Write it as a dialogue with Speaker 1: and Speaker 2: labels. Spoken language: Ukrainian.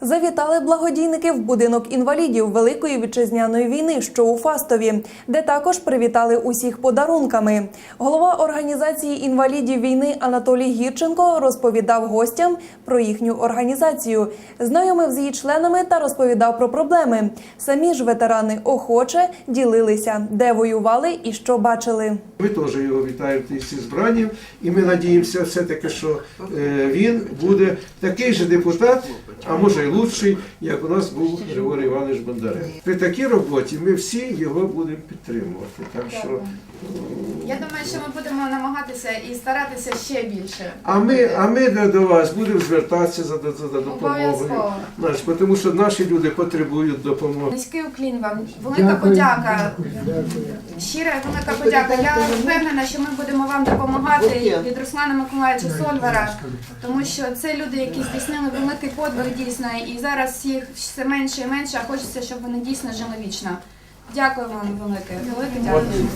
Speaker 1: Завітали благодійники в будинок інвалідів Великої вітчизняної війни, що у Фастові, де також привітали усіх подарунками. Голова організації інвалідів війни Анатолій Гірченко розповідав гостям про їхню організацію, знайомив з її членами та розповідав про проблеми. Самі ж ветерани охоче ділилися, де воювали і що бачили.
Speaker 2: Ми теж його вітаємо зі збранням, і ми надіємося все-таки, що е, він буде такий же депутат, а може й лучший, як у нас був Григорій Іванович Бондаренко. При такій роботі ми всі його будемо підтримувати. Так що,
Speaker 3: Я думаю, що ми будемо намагатися і старатися ще більше.
Speaker 2: а ми, а ми до, до вас будемо звертатися за, за, за допомогою. Знаєш, тому що наші люди потребують допомоги.
Speaker 3: Низький уклін вам, велика подяка. Щира велика подяка. Я впевнена, що ми будемо вам допомагати від Руслана Миколаївича Сольвара, тому що це люди, які здійснили великий подвиг дійсно, і зараз їх все менше і менше, а хочеться, щоб вони дійсно жили вічно. Дякую вам велике. Велике дякую.